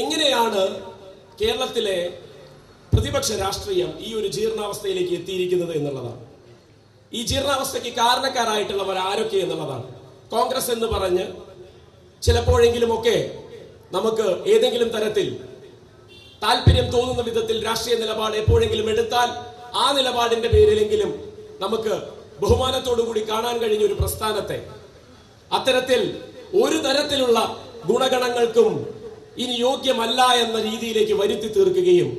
എങ്ങനെയാണ് കേരളത്തിലെ പ്രതിപക്ഷ രാഷ്ട്രീയം ഈ ഒരു ജീർണാവസ്ഥയിലേക്ക് എത്തിയിരിക്കുന്നത് എന്നുള്ളതാണ്. ഈ ജീർണാവസ്ഥയ്ക്ക് കാരണക്കാരായിട്ടുള്ളവർ ആരൊക്കെ എന്നുള്ളതാണ്. കോൺഗ്രസ് എന്ന് പറഞ്ഞ് ചിലപ്പോഴെങ്കിലുമൊക്കെ നമുക്ക് ഏതെങ്കിലും തരത്തിൽ താല്പര്യം തോന്നുന്ന വിധത്തിൽ രാഷ്ട്രീയ നിലപാട് എപ്പോഴെങ്കിലും എടുത്താൽ ആ നിലപാടിന്റെ പേരിലെങ്കിലും നമുക്ക് ബഹുമാനത്തോടുകൂടി കാണാൻ കഴിഞ്ഞ ഒരു പ്രസ്ഥാനത്തെ അത്തരത്തിൽ ഒരു തരത്തിലുള്ള ഗുണഗണങ്ങൾക്കും ഇനി യോഗ്യമല്ല എന്ന രീതിയിലേക്ക് വരുത്തി തീർക്കുകയും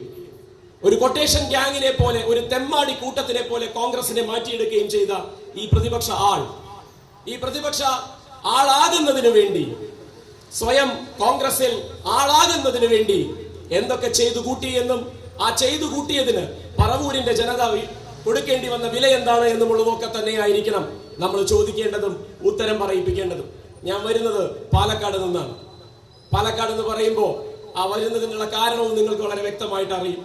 ഒരു കൊട്ടേഷൻ ഗ്യാങ്ങിനെ പോലെ ഒരു തെമ്മാടി കൂട്ടത്തിനെ പോലെ കോൺഗ്രസിനെ മാറ്റിയെടുക്കുകയും ചെയ്ത ഈ പ്രതിപക്ഷ ആൾ. ഈ പ്രതിപക്ഷ ആളാകുന്നതിന് വേണ്ടി സ്വയം കോൺഗ്രസിൽ ആളാകുന്നതിന് വേണ്ടി എന്തൊക്കെ ചെയ്തു കൂട്ടിയെന്നും ആ ചെയ്തു കൂട്ടിയതിന് പറവൂരിന്റെ ജനത കൊടുക്കേണ്ടി വന്ന വില എന്താണ് എന്നുമുള്ളതൊക്കെ തന്നെയായിരിക്കണം നമ്മൾ ചോദിക്കേണ്ടതും ഉത്തരം പറയിപ്പിക്കേണ്ടതും. ഞാൻ വരുന്നത് പാലക്കാട് നിന്നാണ്. പാലക്കാട് എന്ന് പറയുമ്പോൾ ആ വരുന്നതിനുള്ള കാരണവും നിങ്ങൾക്ക് വളരെ വ്യക്തമായിട്ട് അറിയും.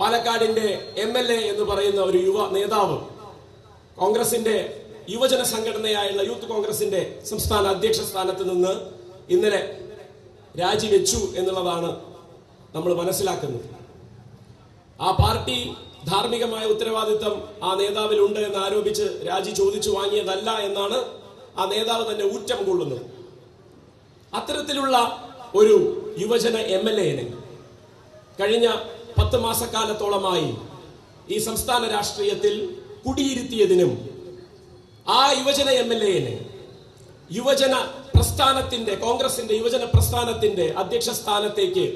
പാലക്കാടിന്റെ എം എൽ എ എന്ന് പറയുന്ന ഒരു യുവ നേതാവ് കോൺഗ്രസിന്റെ യുവജന സംഘടനയായുള്ള യൂത്ത് കോൺഗ്രസിന്റെ സംസ്ഥാന അധ്യക്ഷ സ്ഥാനത്ത് നിന്ന് ഇന്നലെ രാജിവെച്ചു എന്നുള്ളതാണ് നമ്മൾ മനസ്സിലാക്കുന്നത്. ആ പാർട്ടി ധാർമ്മികമായ ഉത്തരവാദിത്തം ആ നേതാവിലുണ്ട് എന്ന് ആരോപിച്ച് രാജി ചോദിച്ചു വാങ്ങിയതല്ല എന്നാണ് ആ നേതാവ് തന്നെ ഊറ്റം കൊള്ളുന്നത്. അത്തരത്തിലുള്ള ഒരു യുവജന എം എൽ കഴിഞ്ഞ പത്ത് മാസക്കാലത്തോളമായി ഈ സംസ്ഥാന രാഷ്ട്രീയത്തിൽ കുടിയിരുത്തിയതിനും ആ യുവജന എം എൽ യുവജന പ്രസ്ഥാനത്തിന്റെ കോൺഗ്രസിന്റെ യുവജന പ്രസ്ഥാനത്തിന്റെ അധ്യക്ഷ സ്ഥാനത്തേക്ക്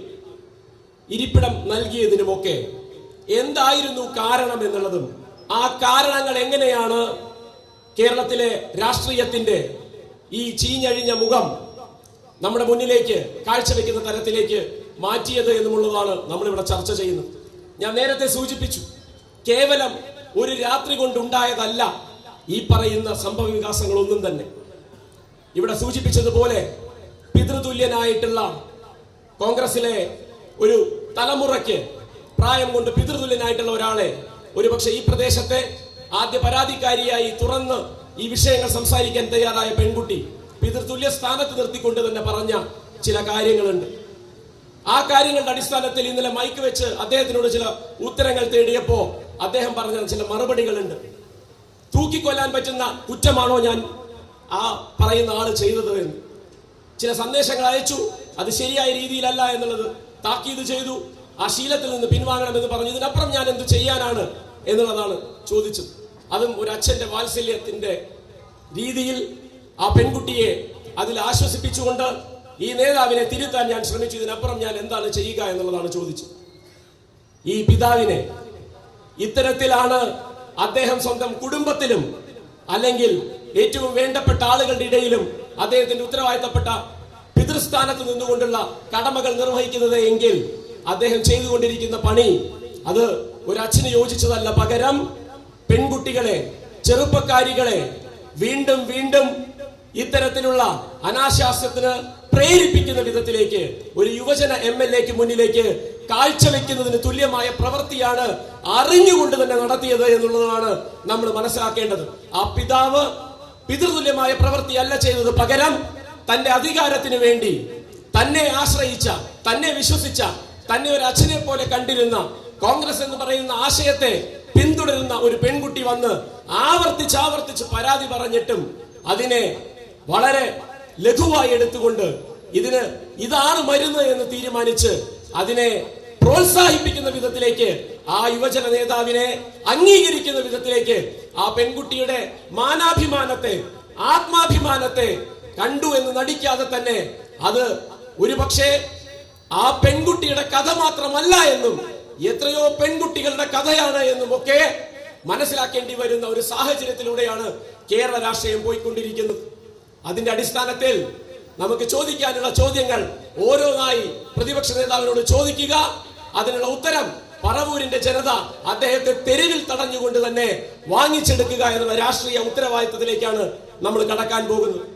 ഇരിപ്പിടം നൽകിയതിനുമൊക്കെ എന്തായിരുന്നു കാരണം എന്നുള്ളതും ആ കാരണങ്ങൾ എങ്ങനെയാണ് കേരളത്തിലെ രാഷ്ട്രീയത്തിന്റെ ഈ ചീഞ്ഞഴിഞ്ഞ മുഖം നമ്മുടെ മുന്നിലേക്ക് കാഴ്ചവെക്കുന്ന തരത്തിലേക്ക് മാറ്റിയത് എന്നുള്ളതാണ് നമ്മളിവിടെ ചർച്ച ചെയ്യുന്നത്. ഞാൻ നേരത്തെ സൂചിപ്പിച്ചു കേവലം ഒരു രാത്രി കൊണ്ടുണ്ടായതല്ല ഈ പറയുന്ന സംഭവ വികാസങ്ങളൊന്നും തന്നെ. ഇവിടെ സൂചിപ്പിച്ചതുപോലെ പിതൃതുല്യനായിട്ടുള്ള കോൺഗ്രസിലെ ഒരു തലമുറയ്ക്ക് പ്രായം കൊണ്ട് പിതൃതുല്യനായിട്ടുള്ള ഒരാളെ ഒരുപക്ഷെ ഈ പ്രദേശത്തെ ആദ്യ പരാതിക്കാരിയായി തുറന്ന് ഈ വിഷയങ്ങൾ സംസാരിക്കാൻ തയ്യാറായ പെൺകുട്ടി പിതൃതുല്യ സ്ഥാനത്ത് നിർത്തിക്കൊണ്ട് തന്നെ പറഞ്ഞ ചില കാര്യങ്ങളുണ്ട്. ആ കാര്യങ്ങളുടെ അടിസ്ഥാനത്തിൽ ഇന്നലെ മൈക്ക് വെച്ച് അദ്ദേഹത്തിനോട് ചില ഉത്തരങ്ങൾ തേടിയപ്പോ അദ്ദേഹം പറഞ്ഞ ചില മറുപടികളുണ്ട്. തൂക്കിക്കൊല്ലാൻ പറ്റുന്ന കുറ്റമാണോ ഞാൻ ആ പറയുന്ന ആൾ ചെയ്തത് എന്ന്. ചില സന്ദേശങ്ങൾ അയച്ചു അത് ശരിയായ രീതിയിലല്ല എന്നുള്ളത് താക്കീത് ചെയ്തു ആ ശീലത്തിൽ നിന്ന് പിൻവാങ്ങണമെന്ന് പറഞ്ഞു ഇതിനപ്പുറം ഞാൻ എന്ത് ചെയ്യാനാണ് എന്നുള്ളതാണ് ചോദിച്ചത്. അതും ഒരു അച്ഛന്റെ വാത്സല്യത്തിന്റെ രീതിയിൽ ആ പെൺകുട്ടിയെ അതിൽ ആശ്വസിപ്പിച്ചുകൊണ്ട് ഈ നേതാവിനെ തിരുത്താൻ ഞാൻ ശ്രമിച്ചു ഇതിനപ്പുറം ഞാൻ എന്താണ് ചെയ്യുക എന്നുള്ളതാണ് ചോദിച്ചത്. ഈ പിതാവിനെ ഇത്തരത്തിലാണ് അദ്ദേഹം സ്വന്തം കുടുംബത്തിലും അല്ലെങ്കിൽ ഏറ്റവും വേണ്ടപ്പെട്ട ആളുകളുടെ ഇടയിലും അദ്ദേഹത്തിന്റെ ഉത്തരവാദിത്തപ്പെട്ട പിതൃസ്ഥാനത്ത് നിന്നുകൊണ്ടുള്ള കടമകൾ നിർവഹിക്കുന്നത് എങ്കിൽ അദ്ദേഹം ചെയ്തുകൊണ്ടിരിക്കുന്ന പണി അത് ഒരു അച്ഛന് യോജിച്ചതല്ല പകരം പെൺകുട്ടികളെ ചെറുപ്പക്കാരികളെ വീണ്ടും വീണ്ടും ഇത്തരത്തിലുള്ള അനാശാസ്യത്തിന് പ്രേരിപ്പിക്കുന്ന വിധത്തിലേക്ക് ഒരു യുവജന എം എൽ എക്ക് മുന്നിലേക്ക് കാഴ്ചവെക്കുന്നതിന് തുല്യമായ പ്രവൃത്തിയാണ് അറിഞ്ഞുകൊണ്ട് തന്നെ നടത്തിയത് എന്നുള്ളതാണ് നമ്മൾ മനസ്സിലാക്കേണ്ടത്. ആ പിതാവ് പിതൃതുല്യമായ പ്രവൃത്തിയല്ല ചെയ്തത് പകരം തന്റെ അധികാരത്തിന് വേണ്ടി തന്നെ ആശ്രയിച്ച തന്നെ വിശ്വസിച്ച തന്നെ ഒരു അച്ഛനെ പോലെ കണ്ടിരുന്ന കോൺഗ്രസ് എന്ന് പറയുന്ന ആശയത്തെ പിന്തുടരുന്ന ഒരു പെൺകുട്ടി വന്ന് ആവർത്തിച്ച് ആവർത്തിച്ച് പരാതി പറഞ്ഞിട്ടും അതിനെ വളരെ ലഘുവായി എടുത്തുകൊണ്ട് ഇതിന് ഇതാണ് മരുന്ന് എന്ന് തീരുമാനിച്ച് അതിനെ പ്രോത്സാഹിപ്പിക്കുന്ന വിധത്തിലേക്ക് ആ യുവജന നേതാവിനെ അംഗീകരിക്കുന്ന വിധത്തിലേക്ക് ആ പെൺകുട്ടിയുടെ മാനാഭിമാനത്തെ ആത്മാഭിമാനത്തെ കണ്ടു എന്ന് നടിക്കാതെ തന്നെ അത് ഒരുപക്ഷെ ആ പെൺകുട്ടിയുടെ കഥ മാത്രമല്ല എന്നും എത്രയോ പെൺകുട്ടികളുടെ കഥയാണ് എന്നും ഒക്കെ മനസ്സിലാക്കേണ്ടി വരുന്ന ഒരു സാഹചര്യത്തിലൂടെയാണ് കേരള രാഷ്ട്രീയം പോയിക്കൊണ്ടിരിക്കുന്നത്. അതിന്റെ അടിസ്ഥാനത്തിൽ നമുക്ക് ചോദിക്കാനുള്ള ചോദ്യങ്ങൾ ഓരോന്നായി പ്രതിപക്ഷ നേതാവിനോട് ചോദിക്കുക. അതിനുള്ള ഉത്തരം പറവൂരിന്റെ ജനത അദ്ദേഹത്തെ തെരുവിൽ തടഞ്ഞുകൊണ്ട് തന്നെ വാങ്ങിച്ചെടുക്കുക എന്നുള്ള രാഷ്ട്രീയ ഉത്തരവാദിത്തത്തിലേക്കാണ് നമ്മൾ കടക്കാൻ പോകുന്നത്.